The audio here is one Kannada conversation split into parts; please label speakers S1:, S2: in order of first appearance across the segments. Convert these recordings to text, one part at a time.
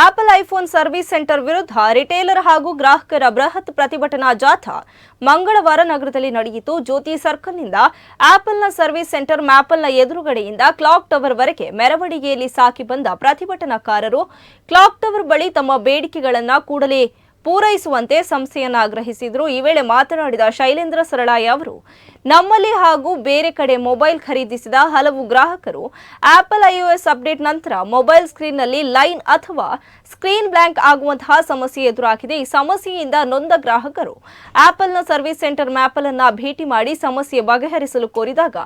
S1: ಆಪಲ್ ಐಫೋನ್ ಸರ್ವಿಸ್ ಸೆಂಟರ್ ವಿರುದ್ಧ ರಿಟೇಲರ್ ಹಾಗೂ ಗ್ರಾಹಕರ ಬೃಹತ್ ಪ್ರತಿಭಟನಾ ಜಾಥಾ ಮಂಗಳವಾರ ನಗರದಲ್ಲಿ ನಡೆಯಿತು. ಜ್ಯೋತಿ ಸರ್ಕಲ್ನಿಂದ ಆಪಲ್ನ ಸರ್ವಿಸ್ ಸೆಂಟರ್ ಮ್ಯಾಪಲ್ನ ಎದುರುಗಡೆಯಿಂದ ಕ್ಲಾಕ್ ಟವರ್ ವರೆಗೆ ಮೆರವಣಿಗೆಯಲ್ಲಿ ಸಾಕಿ ಬಂದ ಪ್ರತಿಭಟನಾಕಾರರು ಕ್ಲಾಕ್ ಟವರ್ ಬಳಿ ತಮ್ಮ ಬೇಡಿಕೆಗಳನ್ನು ಕೂಡಲೇ ಪೂರೈಸುವಂತೆ ಸಂಸ್ಥೆಯನ್ನು ಆಗ್ರಹಿಸಿದರು. ಈ ವೇಳೆ ಮಾತನಾಡಿದ ಶೈಲೇಂದ್ರ ಸರಳಾಯ ಅವರು, ನಮ್ಮಲ್ಲಿ ಹಾಗೂ ಬೇರೆ ಕಡೆ ಮೊಬೈಲ್ ಖರೀದಿಸಿದ ಹಲವು ಗ್ರಾಹಕರು ಆಪಲ್ ಐಒಎಸ್ ಅಪ್ಡೇಟ್ ನಂತರ ಮೊಬೈಲ್ ಸ್ಕ್ರೀನ್ನಲ್ಲಿ ಲೈನ್ ಅಥವಾ ಸ್ಕ್ರೀನ್ ಬ್ಲ್ಯಾಂಕ್ ಆಗುವಂತಹ ಸಮಸ್ಯೆ ಎದುರಾಗಿದೆ. ಈ ಸಮಸ್ಯೆಯಿಂದ ನೊಂದ ಗ್ರಾಹಕರು ಆಪಲ್ನ ಸರ್ವಿಸ್ ಸೆಂಟರ್ ಮ್ಯಾಪಲ್ ಅನ್ನ ಭೇಟಿ ಮಾಡಿ ಸಮಸ್ಯೆ ಬಗೆಹರಿಸಲು ಕೋರಿದಾಗ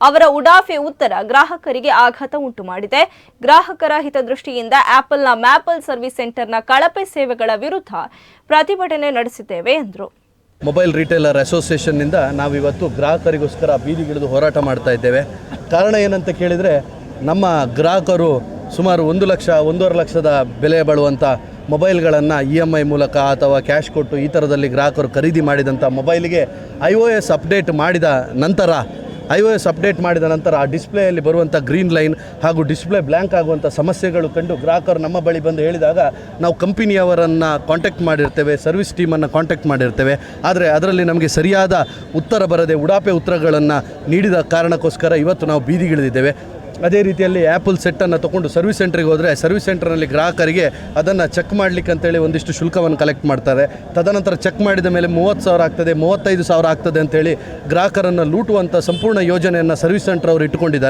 S1: ಅವರ ಉಡಾಫೆ ಉತ್ತರ ಗ್ರಾಹಕರಿಗೆ ಆಘಾತ ಉಂಟು ಮಾಡಿದೆ. ಗ್ರಾಹಕರ ಹಿತದೃಷ್ಟಿಯಿಂದ ಆಪಲ್ನ ಮ್ಯಾಪಲ್ ಸರ್ವಿಸ್ ಸೆಂಟರ್ನ ಕಳಪೆ ಸೇವೆಗಳ ವಿರುದ್ಧ ಪ್ರತಿಭಟನೆ ನಡೆಸಿದ್ದೇವೆ ಎಂದರು.
S2: ಮೊಬೈಲ್ ರಿಟೇಲರ್ ಅಸೋಸಿಯೇಷನ್ನಿಂದ ನಾವಿವತ್ತು ಗ್ರಾಹಕರಿಗೋಸ್ಕರ ಬೀದಿಗಿಳಿದು ಹೋರಾಟ ಮಾಡ್ತಾ ಇದ್ದೇವೆ. ಕಾರಣ ಏನಂತ ಕೇಳಿದರೆ, ನಮ್ಮ ಗ್ರಾಹಕರು ಸುಮಾರು ಒಂದು ಲಕ್ಷ, ಒಂದೂವರೆ ಲಕ್ಷದ ಬೆಲೆ ಬಾಳುವಂಥ ಮೊಬೈಲ್ಗಳನ್ನು ಇ ಎಂ ಐ ಮೂಲಕ ಅಥವಾ ಕ್ಯಾಶ್ ಕೊಟ್ಟು ಈ ಥರದಲ್ಲಿ ಗ್ರಾಹಕರು ಖರೀದಿ ಮಾಡಿದಂಥ ಮೊಬೈಲಿಗೆ ಐ ಒ ಎಸ್ ಅಪ್ಡೇಟ್ ಮಾಡಿದ ನಂತರ ಐ ಒ ಎಸ್ ಅಪ್ಡೇಟ್ ಮಾಡಿದ ನಂತರ ಆ ಡಿಸ್ಪ್ಲೇಯಲ್ಲಿ ಬರುವಂಥ ಗ್ರೀನ್ ಲೈನ್ ಹಾಗೂ ಡಿಸ್ಪ್ಲೇ ಬ್ಲ್ಯಾಂಕ್ ಆಗುವಂಥ ಸಮಸ್ಯೆಗಳು ಕಂಡು ಗ್ರಾಹಕರು ನಮ್ಮ ಬಳಿ ಬಂದು ಹೇಳಿದಾಗ ನಾವು ಕಂಪನಿಯವರನ್ನು ಕಾಂಟ್ಯಾಕ್ಟ್ ಮಾಡಿರ್ತೇವೆ ಸರ್ವಿಸ್ ಟೀಮನ್ನು ಕಾಂಟ್ಯಾಕ್ಟ್ ಮಾಡಿರ್ತೇವೆ. ಆದರೆ ಅದರಲ್ಲಿ ನಮಗೆ ಸರಿಯಾದ ಉತ್ತರ ಬರದೆ ಉಡಾಪೆ ಉತ್ತರಗಳನ್ನು ನೀಡಿದ ಕಾರಣಕ್ಕೋಸ್ಕರ ಇವತ್ತು ನಾವು ಬೀದಿಗಿಳಿದಿದ್ದೇವೆ. ಅದೇ ರೀತಿಯಲ್ಲಿ ಆ್ಯಪಲ್ ಸೆಟ್ಟನ್ನು ತೊಗೊಂಡು ಸರ್ವಿಸ್ ಸೆಂಟ್ರಿಗೆ ಹೋದರೆ ಸರ್ವಿಸ್ ಸೆಂಟರ್ನಲ್ಲಿ ಗ್ರಾಹಕರಿಗೆ ಅದನ್ನು ಚೆಕ್ ಮಾಡಲಿಕ್ಕೆ ಅಂತೇಳಿ ಒಂದಿಷ್ಟು ಶುಲ್ಕವನ್ನು ಕಲೆಕ್ಟ್ ಮಾಡ್ತಾರೆ. ತದನಂತರ ಚೆಕ್ ಮಾಡಿದ ಮೇಲೆ ಮೂವತ್ತು ಸಾವಿರ ಆಗ್ತದೆ, ಮೂವತ್ತೈದು ಸಾವಿರ ಆಗ್ತದೆ ಅಂತೇಳಿ ಗ್ರಾಹಕರನ್ನು ಲೂಟುವಂಥ ಸಂಪೂರ್ಣ ಯೋಜನೆಯನ್ನು ಸರ್ವಿಸ್ ಸೆಂಟರ್ ಅವರು ಇಟ್ಟುಕೊಂಡಿದ್ದಾರೆ